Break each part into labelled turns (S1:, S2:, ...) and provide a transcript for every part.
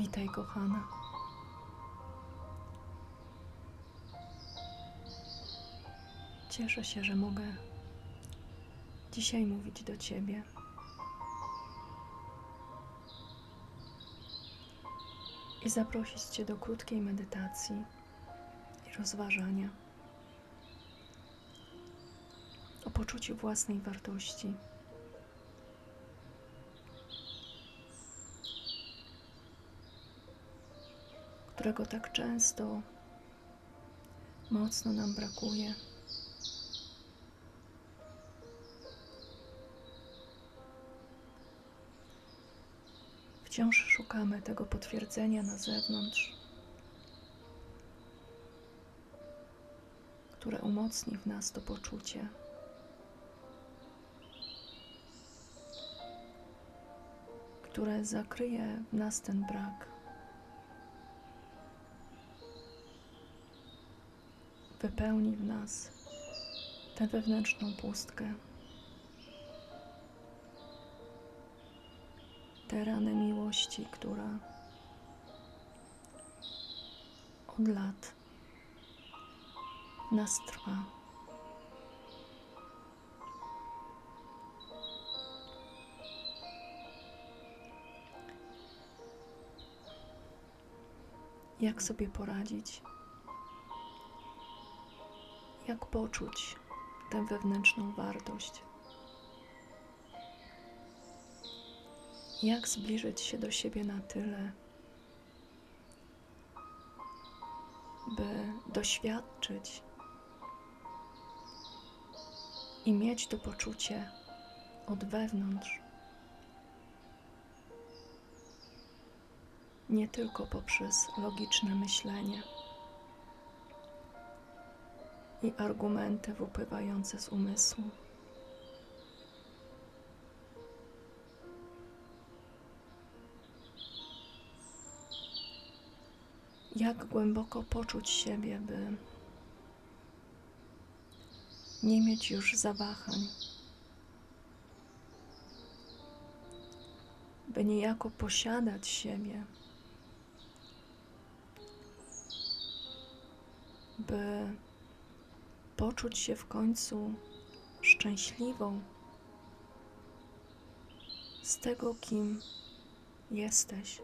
S1: Witaj, kochana. Cieszę się, że mogę dzisiaj mówić do Ciebie. I zaprosić Cię do krótkiej medytacji i rozważania o poczuciu własnej wartości. Którego tak często mocno nam brakuje. Wciąż szukamy tego potwierdzenia na zewnątrz, które umocni w nas to poczucie. które zakryje w nas ten brak. Wypełni w nas tę wewnętrzną pustkę, te rany miłości, która od lat nas trwa. Jak sobie poradzić? Jak poczuć tę wewnętrzną wartość. Jak zbliżyć się do siebie na tyle, by doświadczyć i mieć to poczucie od wewnątrz, nie tylko poprzez logiczne myślenie i argumenty wypływające z umysłu. Jak głęboko poczuć siebie, by nie mieć już zawahań, by niejako posiadać siebie, by poczuć się w końcu szczęśliwą z tego, kim jesteś.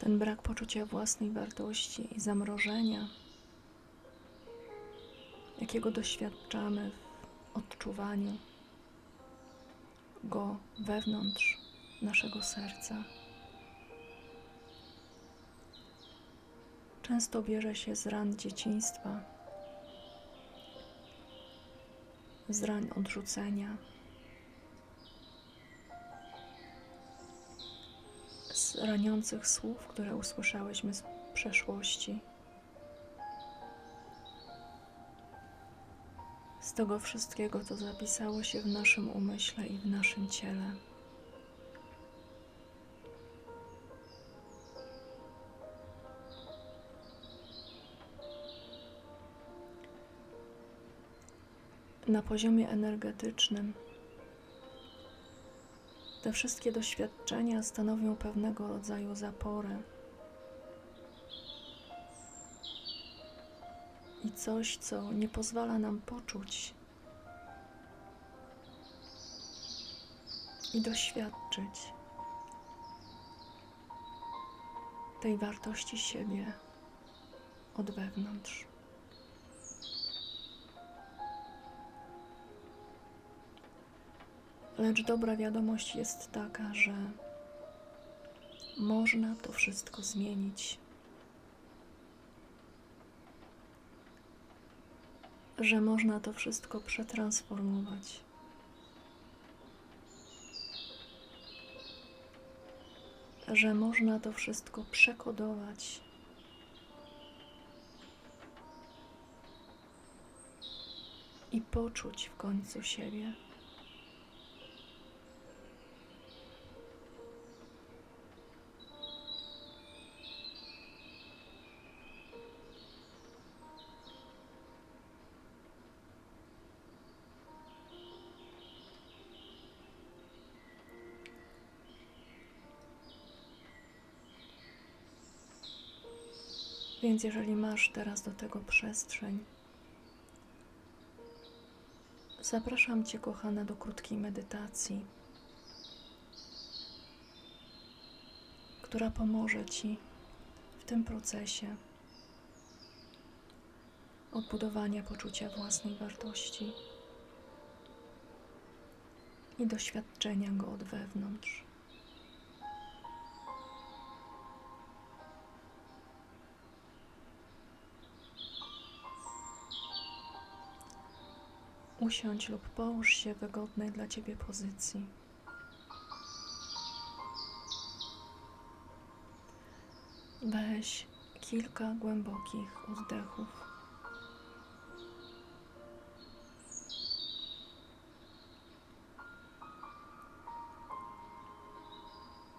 S1: Ten brak poczucia własnej wartości i zamrożenia jakiego doświadczamy w odczuwaniu go wewnątrz naszego serca. Często bierze się z ran dzieciństwa, z ran odrzucenia, z raniących słów, które usłyszałyśmy z przeszłości. Tego wszystkiego, co zapisało się w naszym umyśle i w naszym ciele. Na poziomie energetycznym te wszystkie doświadczenia stanowią pewnego rodzaju zaporę. i coś, co nie pozwala nam poczuć i doświadczyć tej wartości siebie od wewnątrz. Lecz dobra wiadomość jest taka, że można to wszystko zmienić. że można to wszystko przetransformować. Że można to wszystko przekodować. I poczuć w końcu siebie. Więc jeżeli masz teraz do tego przestrzeń, zapraszam Cię, kochana, do krótkiej medytacji, która pomoże Ci w tym procesie odbudowania poczucia własnej wartości i doświadczenia go od wewnątrz. Usiądź lub połóż się w wygodnej dla Ciebie pozycji. Weź kilka głębokich oddechów.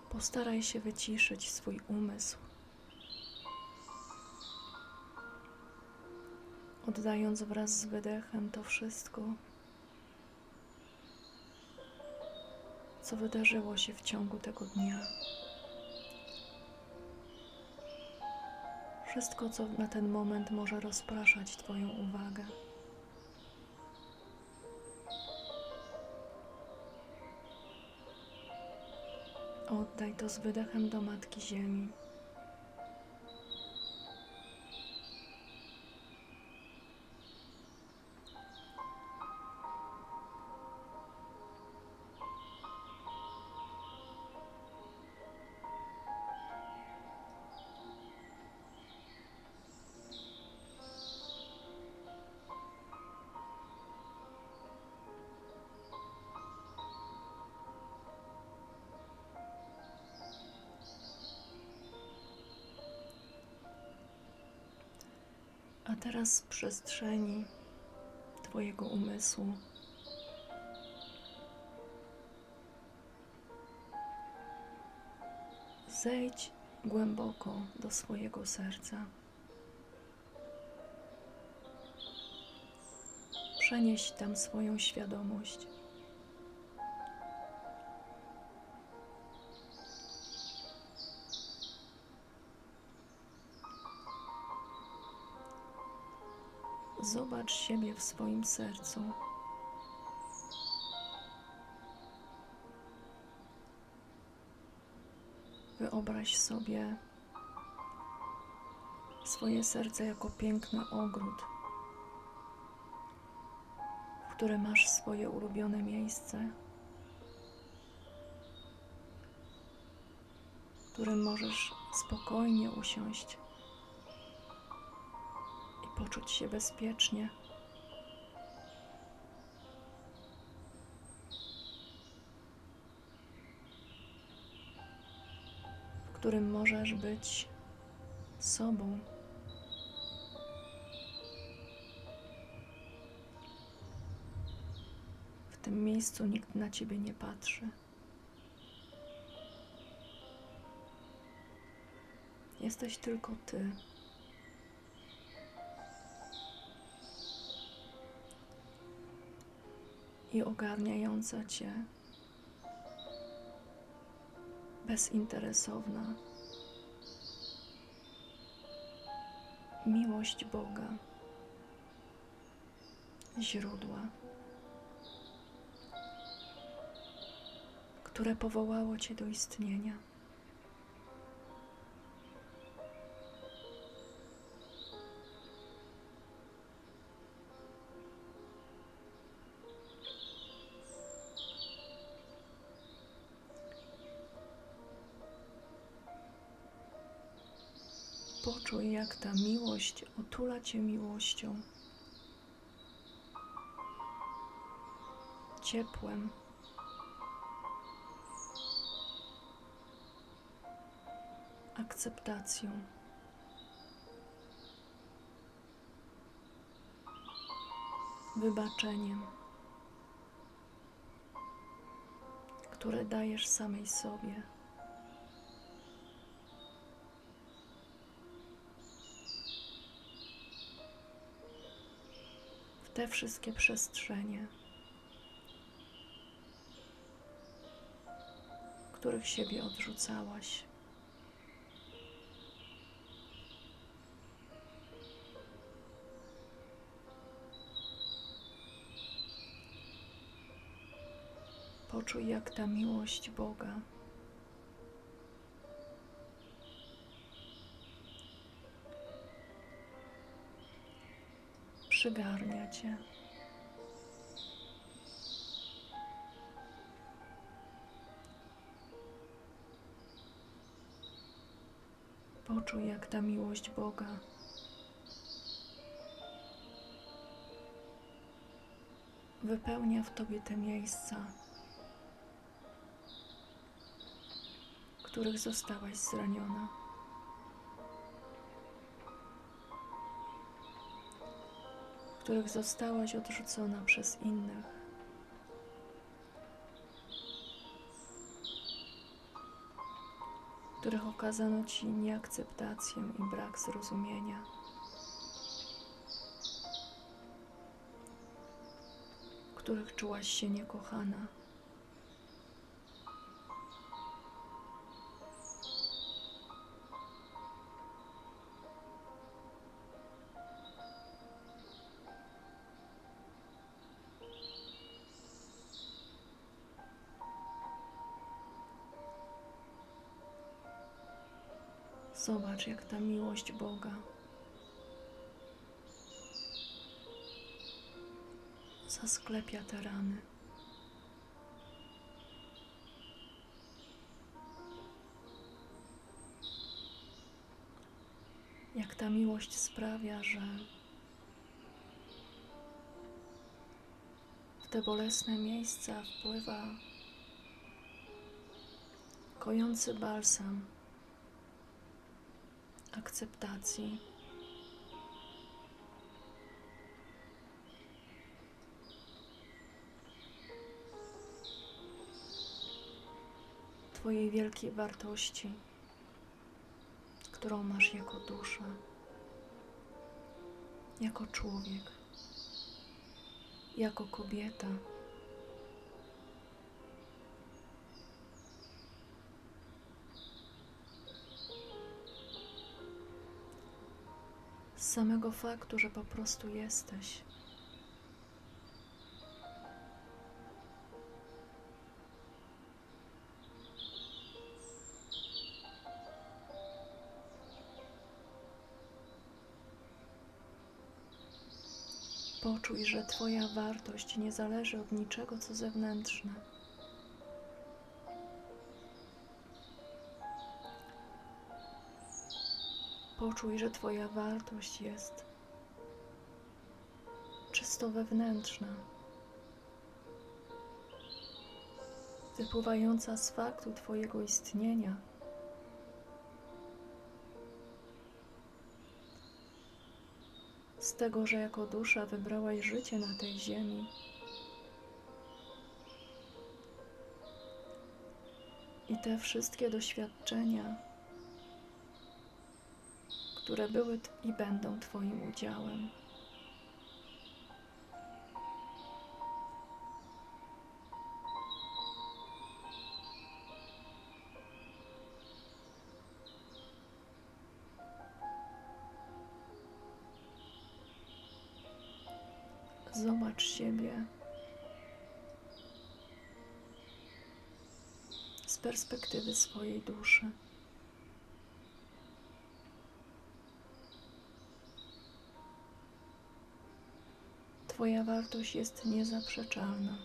S1: Postaraj się wyciszyć swój umysł, oddając wraz z wydechem to wszystko, co wydarzyło się w ciągu tego dnia. Wszystko, co na ten moment może rozpraszać Twoją uwagę. Oddaj to z wydechem do Matki Ziemi. A teraz z przestrzeni Twojego umysłu zejdź głęboko do swojego serca. Przenieś tam swoją świadomość. Zobacz siebie w swoim sercu. Wyobraź sobie swoje serce jako piękny ogród, w którym masz swoje ulubione miejsce, w którym możesz spokojnie usiąść poczuć się bezpiecznie. w którym możesz być sobą. W tym miejscu nikt na ciebie nie patrzy. Jesteś tylko ty. I ogarniająca cię bezinteresowna miłość Boga, źródła, które powołało Cię do istnienia. Poczuj, jak ta miłość otula Cię miłością, ciepłem. Akceptacją. Wybaczeniem, które dajesz samej sobie. te wszystkie przestrzenie, w których siebie odrzucałaś. Poczuj, jak ta miłość Boga. Przygarnia Cię. Poczuj, jak ta miłość Boga wypełnia w Tobie te miejsca, których zostałaś zraniona. Których zostałaś odrzucona przez innych. których okazano Ci nieakceptację i brak zrozumienia. których czułaś się niekochana. Zobacz, jak ta miłość Boga zasklepia te rany. Jak ta miłość sprawia, że w te bolesne miejsca wpływa kojący balsam akceptacji. Twojej wielkiej wartości, którą masz jako dusza, jako człowiek, jako kobieta. Z samego faktu, że po prostu jesteś. Poczuj, że Twoja wartość nie zależy od niczego, co zewnętrzne. Poczuj, że Twoja wartość jest czysto wewnętrzna, wypływająca z faktu Twojego istnienia. Z tego, że jako dusza wybrałaś życie na tej ziemi. I te wszystkie doświadczenia, które były i będą Twoim udziałem. Zobacz siebie z perspektywy swojej duszy. Twoja wartość jest niezaprzeczalna.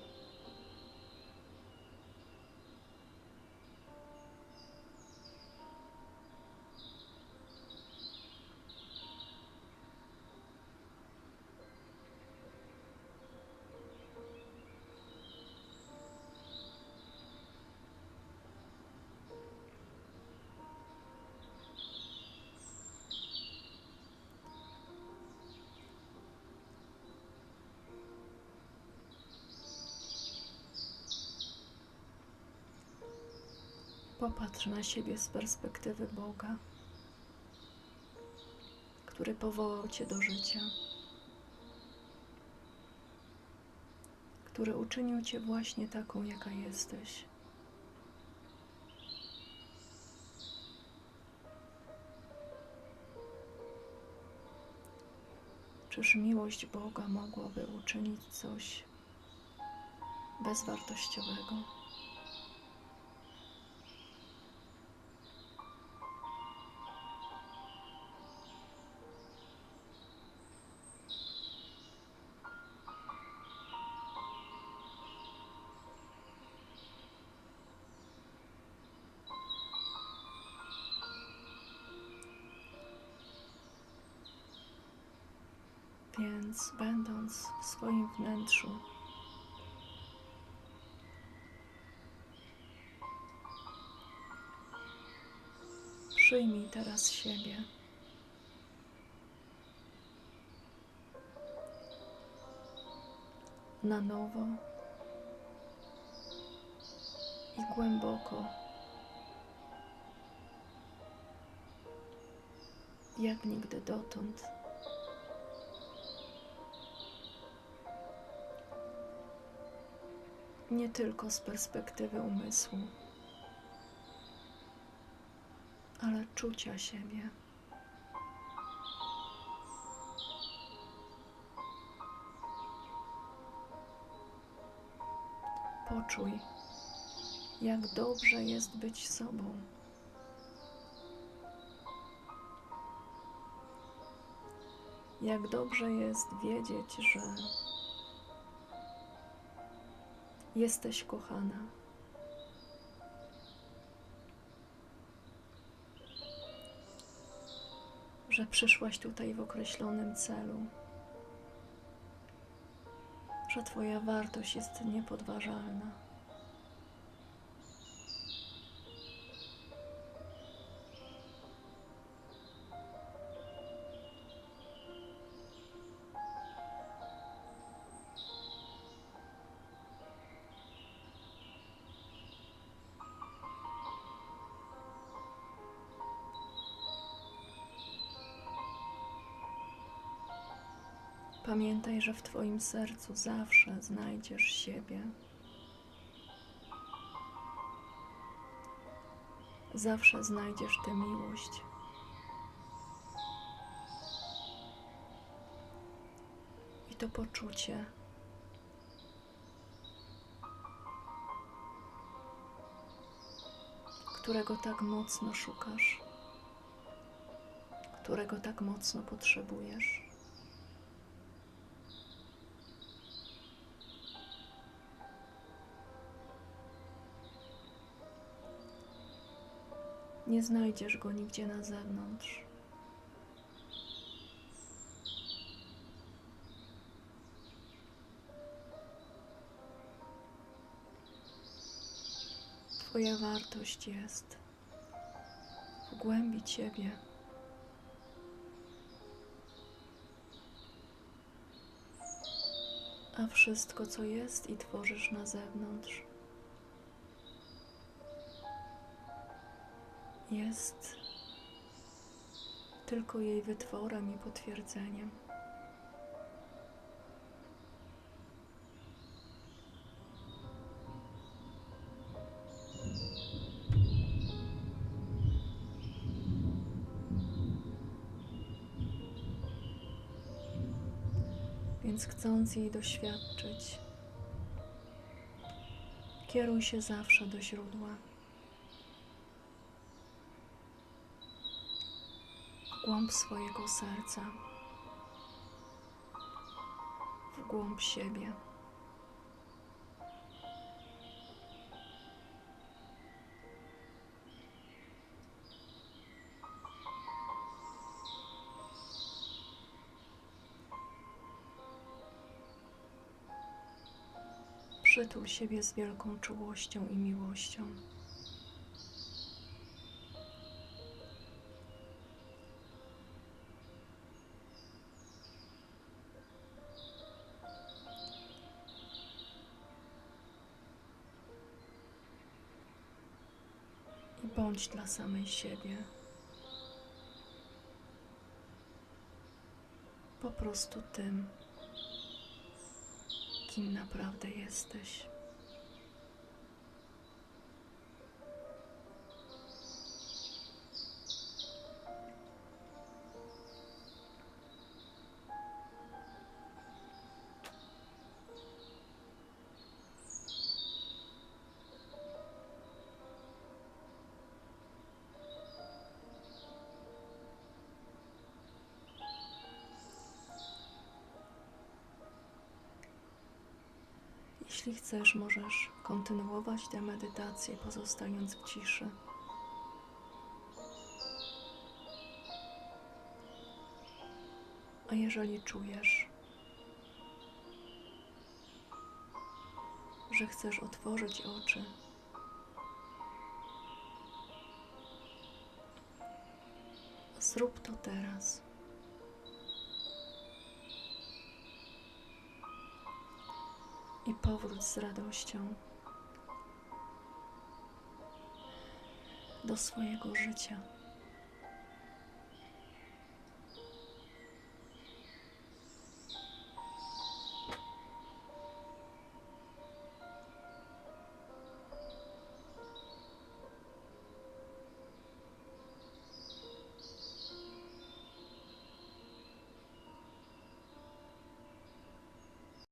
S1: Popatrz na siebie z perspektywy Boga, który powołał Cię do życia, który uczynił Cię właśnie taką, jaka jesteś. Czyż miłość Boga mogłaby uczynić coś bezwartościowego? Więc będąc w swoim wnętrzu, przyjmij teraz siebie. Na nowo i głęboko, jak nigdy dotąd. Nie tylko z perspektywy umysłu, ale czucia siebie. Poczuj, jak dobrze jest być sobą. Jak dobrze jest wiedzieć, że Jesteś kochana. Że przyszłaś tutaj w określonym celu. Że Twoja wartość jest niepodważalna. Pamiętaj, że w Twoim sercu zawsze znajdziesz siebie. Zawsze znajdziesz tę miłość. I to poczucie, którego tak mocno szukasz, którego tak mocno potrzebujesz. Nie znajdziesz go nigdzie na zewnątrz. Twoja wartość jest w głębi ciebie. A wszystko, co jest i tworzysz na zewnątrz, jest tylko jej wytworem i potwierdzeniem. Więc chcąc jej doświadczyć, kieruj się zawsze do źródła. w głąb swojego serca, w głąb siebie. Przytul siebie z wielką czułością i miłością. Bądź dla samej siebie. Po prostu tym, kim naprawdę jesteś. Jeśli chcesz, możesz kontynuować tę medytację, pozostając w ciszy. A jeżeli czujesz, że chcesz otworzyć oczy, zrób to teraz. I powróć z radością do swojego życia.